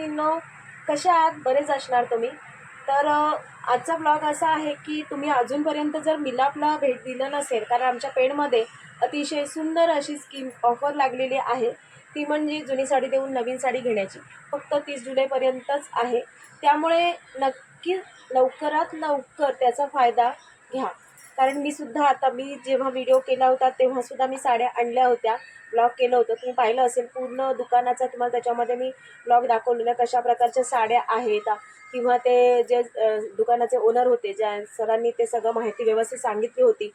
मैत्रिणींनो कशा आहात? बरेच असणार तुम्ही. तर आजचा ब्लॉग असा आहे की तुम्ही अजूनपर्यंत जर मिलापला भेट दिलं नसेल कारण आमच्या पेणमध्ये अतिशय सुंदर अशी स्कीम ऑफर लागलेली आहे. ती म्हणजे जुनी साडी देऊन नवीन साडी घेण्याची. फक्त तीस जुलैपर्यंतच आहे. त्यामुळे नक्की लवकरात लवकर त्याचा फायदा घ्या. कारण मी सुद्धा आता मी जेव्हा व्हिडिओ केला होता तेव्हासुद्धा मी साड्या आणल्या होत्या. ब्लॉग केलं होतं. तुम्ही पाहिलं असेल पूर्ण दुकानाचा तुम्हाला त्याच्यामध्ये मी ब्लॉग दाखवलेला कशा प्रकारच्या साड्या आहेत. किंवा ते जे दुकानाचे ओनर होते ज्या सरांनी ते सगळं माहिती व्यवस्थित सांगितली होती.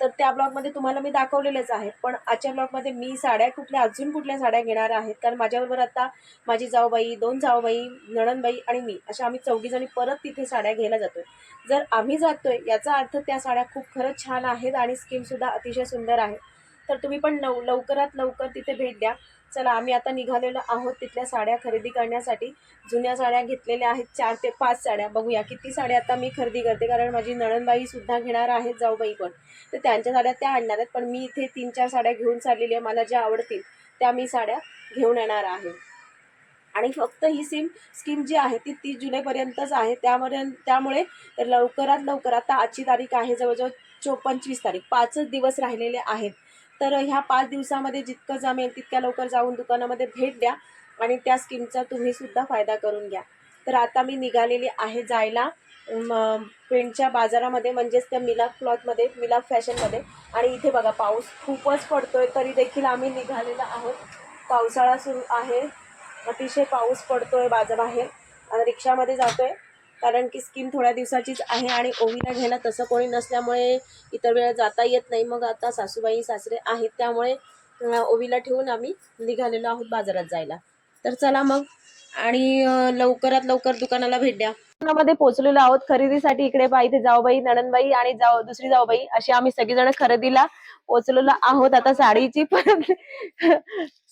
तर त्या ब्लॉगमध्ये तुम्हाला मी दाखवलेलंच आहे. पण आजच्या ब्लॉगमध्ये मी साड्या कुठल्या अजून कुठल्या साड्या घेणार आहेत? कारण माझ्याबरोबर आता माझी जाऊबाई दोन जाऊबाई नणनबाई आणि मी अशा आम्ही चौघीजणी परत तिथे साड्या घ्यायला जातोय. जर आम्ही जातोय याचा अर्थ त्या साड्या खूप खरंच छान आहेत आणि स्कीमसुद्धा अतिशय सुंदर आहे. तर तुम्ही पण लव लवकरात लवकर तिथे भेट द्या. चला आम्ही आता निघालेलो आहोत तिथल्या साड्या खरेदी करण्यासाठी. जुन्या साड्या घेतलेल्या आहेत चार ते पाच साड्या. बघूया किती साड्या आता मी खरेदी करते कारण माझी नळनबाईसुद्धा घेणार आहेत जाऊबाई पण. तर त्यांच्या साड्या त्या आणणार आहेत पण मी इथे तीन चार साड्या घेऊन चाललेली आहे मला ज्या आवडतील त्या मी साड्या घेऊन येणार आहे. आणि फक्त ही सिम स्कीम जी आहे ती तीस जुलैपर्यंतच आहे. त्यामध्ये त्यामुळे लवकरात लवकर आता आजची तारीख आहे जवळजवळ चो पंचवीस तारीख. पाचच दिवस राहिलेले आहेत. तर ह्या पाच दिवसामध्ये जितकं जमेल तितक्या लवकर जाऊन दुकानामध्ये भेट द्या आणि त्या स्कीमचा तुम्हीसुद्धा फायदा करून घ्या. तर आता मी निघालेली आहे जायला पेंटच्या बाजारामध्ये म्हणजेच त्या मिलाप क्लॉथमध्ये मिलाप फॅशनमध्ये. आणि इथे बघा पाऊस खूपच पडतोय तरी देखील आम्ही निघालेलो आहोत. पावसाळा सुरू आहे. अतिशय पाऊस पडतोय बाजाबाहेर आणि रिक्षामध्ये जातोय. कारण की स्कीम थोड्या दिवसाचीच आहे आणि ओवीला घ्यायला तसं कोणी नसल्यामुळे इतर वेळा जाता येत नाही. मग आता सासूबाई सासरे आहेत त्यामुळे ओवीला ठेवून आम्ही निघालेलो आहोत बाजारात जायला. तर चला मग. आणि लवकरात लवकर दुकानाला भेट द्या. दुकानामध्ये पोहोचलेलो आहोत. खरेदीसाठी इकडे बा इथे जाऊबाई नणनबाई आणि जाऊ दुसरी जाऊबाई अशी आम्ही सगळीजण खरेदीला पोहोचलेलो आहोत. आता साडीची पण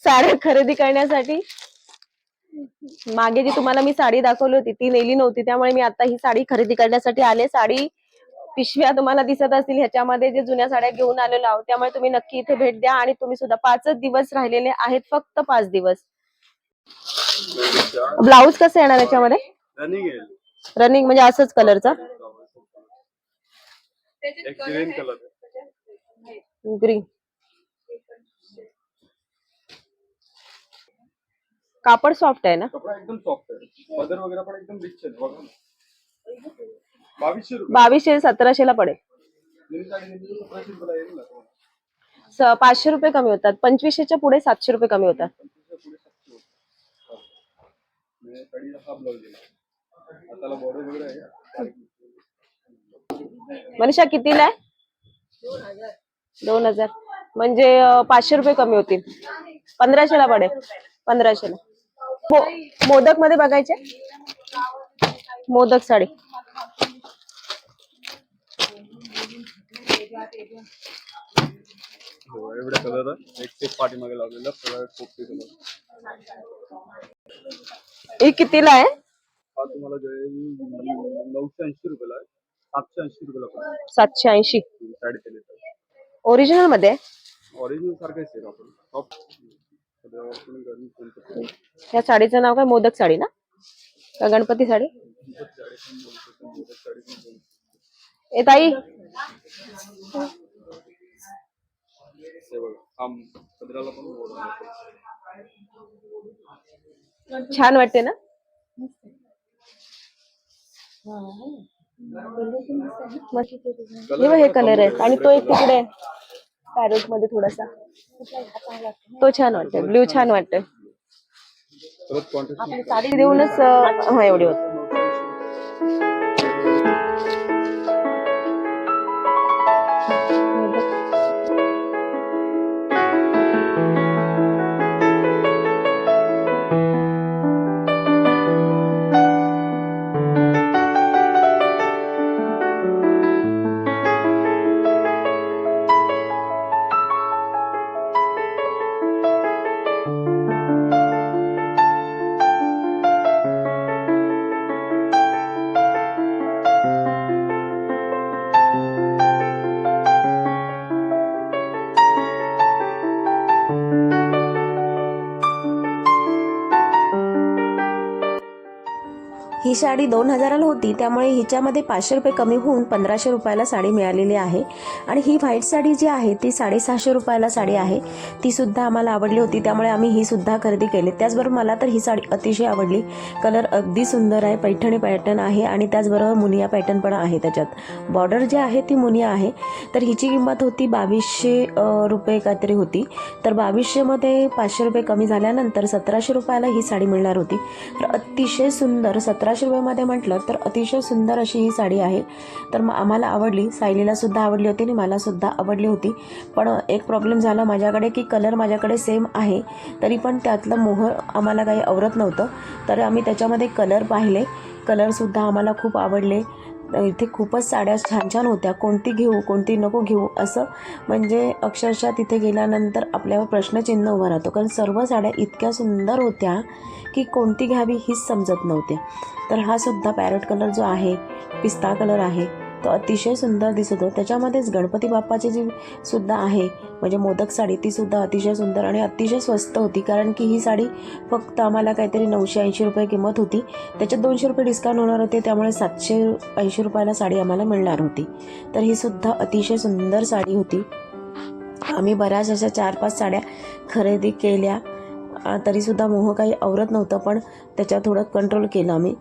साड्या खरेदी करण्यासाठी मागे जी तुम्हाला मी साडी दाखवली होती ती नेली नव्हती. त्यामुळे मी आता ही साडी खरेदी करण्यासाठी आले. साडी पिशव्या तुम्हाला दिसत असतील. ह्याच्यामध्ये जे जुन्या साड्या घेऊन आलेलो आहोत त्यामुळे तुम्ही नक्की इथे भेट द्या आणि तुम्ही सुद्धा पाचच दिवस राहिलेले आहेत फक्त पाच दिवस. ब्लाऊज कसं येणार याच्यामध्ये? रनिंग म्हणजे असंच कलरचा? ग्रीन कलर ग्रीन कापड सॉफ्ट आहे ना? कपडा एकदम सॉफ्ट आहे. पदर वगैरे पण एकदम रिच आहे बघा ना. बावीसशे रुपये. बावीसशे सतराशेला पडेल. जुनी साडी नेली तर सतराशे रुपयाला येईल ना स- पाचशे रुपये कमी होतात. पंचवीसशेच्या पुढे सातशे रुपये कमी होतात. पंचवीसच्या पुढे सातशे होते. म्हणजे साडीला हा ब्लाऊज आहे हाताला बॉर्डर वगैरे आहे मनीषा कितीला आहे? दोन हजार. म्हणजे अं, पाचशे रुपये कमी होतील. पंधराशेला पडेल. पंधराशेला. मोदक मध्ये बघायचे? मोदक साडी. कलर एक ते पाठीमागे लावलेला सगळा पोपटी कलर ही कितीला आहे? हा तुम्हाला जाईल नऊशे ऐंशी रुपयाला आहे. सातशे ऐंशी रुपयाला सातशे ऐंशी. साडी ओरिजिनल मध्ये? आहे आपण. या साडीचं नाव काय? मोदक साडी ना? का गणपती साडी? ए ताई. छान वाटते ना? मस्त. हे कलर आहे. आणि तो एक तिकडे पॅरोटमध्ये थोडासा. तो छान वाटतोय. ब्ल्यू छान वाटतोय. आपली साडी देऊनच एवढी होती. साडी दोन हजाराला होती त्यामुळे हिच्यामध्ये पाचशे रुपये कमी होऊन पंधराशे रुपयाला साडी मिळालेली आहे. आणि ही व्हाईट साडी जी आहे ती साडेसहाशे रुपयाला साडी आहे. ती सुद्धा आम्हाला आवडली होती त्यामुळे आम्ही ही सुद्धा खरेदी केली. त्याचबरोबर मला तर ही साडी अतिशय आवडली. कलर अगदी सुंदर आहे पैठणी पॅटर्न आहे आणि त्याचबरोबर मुनिया पॅटर्न पण आहे त्याच्यात. बॉर्डर जी आहे ती मुनिया आहे. तर हिची किंमत होती बावीसशे रुपये काहीतरी होती. तर बावीसशेमध्ये पाचशे रुपये कमी झाल्यानंतर सतराशे रुपयाला ही साडी मिळणार होती. तर अतिशय सुंदर सतराशे रुपयामध्ये म्हटलं तर अतिशय सुंदर अशी ही साडी आहे. तर मग आम्हाला आवडली. सायलीला सुद्धा आवडली होती आणि मलासुद्धा आवडली होती. पण एक प्रॉब्लेम झाला माझ्याकडे की कलर माझ्याकडे सेम आहे. तरी पण त्यातलं मोहर आम्हाला काही आवरत नव्हतं. तर आम्ही त्याच्यामध्ये कलर पाहिले. कलरसुद्धा आम्हाला खूप आवडले. इथे खूपच साड्या छान छान होत्या. कोणती घेऊ कोणती नको घेऊ असं म्हणजे अक्षरशः तिथे गेल्यानंतर आपल्यावर प्रश्नचिन्ह उभा राहतो. कारण सर्व साड्या इतक्या सुंदर होत्या की कोणती घ्यावी हीच समजत नव्हती. तर हा सुद्धा पॅरेट कलर जो आहे पिस्ता कलर आहे तो अतिशय सुंदर दिसत होतो. त्याच्यामध्येच गणपती बाप्पाची जी सुद्धा आहे म्हणजे मोदक साडी ती सुद्धा अतिशय सुंदर आणि अतिशय स्वस्त होती. कारण की ही साडी फक्त आम्हाला काहीतरी नऊशे ऐंशी रुपये किंमत होती. त्याच्यात दोनशे रुपये डिस्काउंट होणार होते त्यामुळे सातशे ऐंशी रुपयाला साडी आम्हाला मिळणार होती. तर ही सुद्धा अतिशय सुंदर साडी होती. आम्ही बऱ्याच अशा चार पाच साड्या खरेदी केल्या. तरीसुद्धा मोह काही आवरत नव्हतं पण त्याच्यावर थोडं कंट्रोल केलं आम्ही.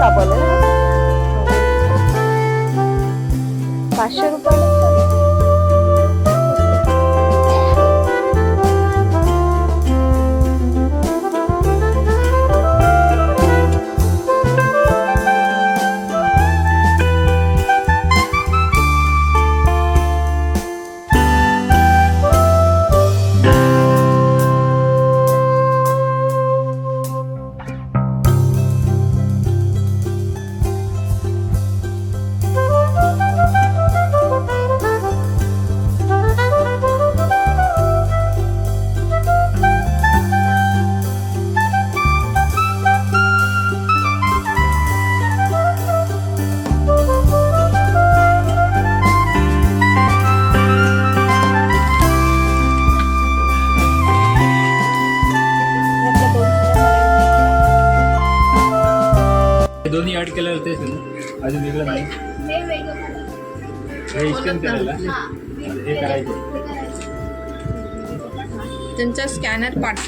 ना लिनन कापड आहे ना नाही. हे स्कॅन करायला. हे करायचं. त्यांचा स्कॅनर पाठ.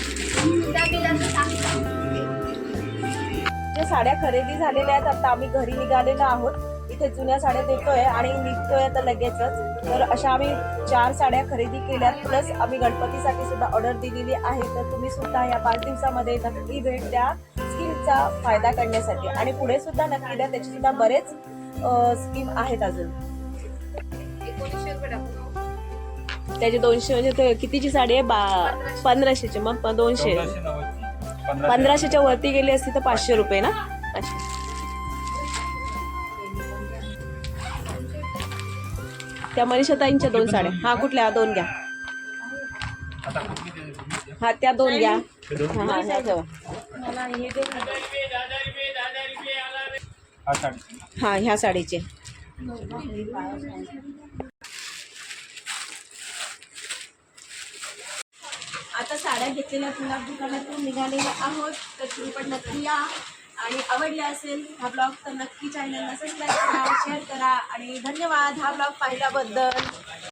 ज्या साड्या खरेदी झालेल्या आहेत आता आम्ही घरी निघालेलो आहोत. इथे जुन्या साड्या देतोय आणि निघतोय आता लगेचच. तर अशा आम्ही चार साड्या खरेदी केल्यात. प्लस आम्ही गणपतीसाठी सुद्धा ऑर्डर दिलेली आहे. तर तुम्ही सुद्धा या पाच दिवसामध्ये नक्की भेट द्या. स्कीमचा फायदा करण्यासाठी. आणि पुढे सुद्धा नक्की द्या. त्याचे सुद्धा बरेच स्कीम आहेत अजून. त्याचे दोनशे म्हणजे ते कितीची साडी आहे? बा पंधराशेची मग दोनशे. पंधराशेच्या वरती गेली असती तर पाचशे रुपये ना? अच्छा. त्या मनीषाताईंच्या दोन साड्या. हा कुठल्या? दोन घ्या? हा त्या दोन घ्या. हे हा हा ह्या ठेवा साडी ह्या साडीचे. आता साड्या घेतलेल्या तुला दुकानातून निघालेल्या आहोत. तर तुम्ही पण नक्की या. आणि आवडले असेल हा ब्लॉग तर नक्की चॅनलला सबस्क्राईब करा शेअर करा. आणि धन्यवाद हा ब्लॉग पाहिल्याबद्दल.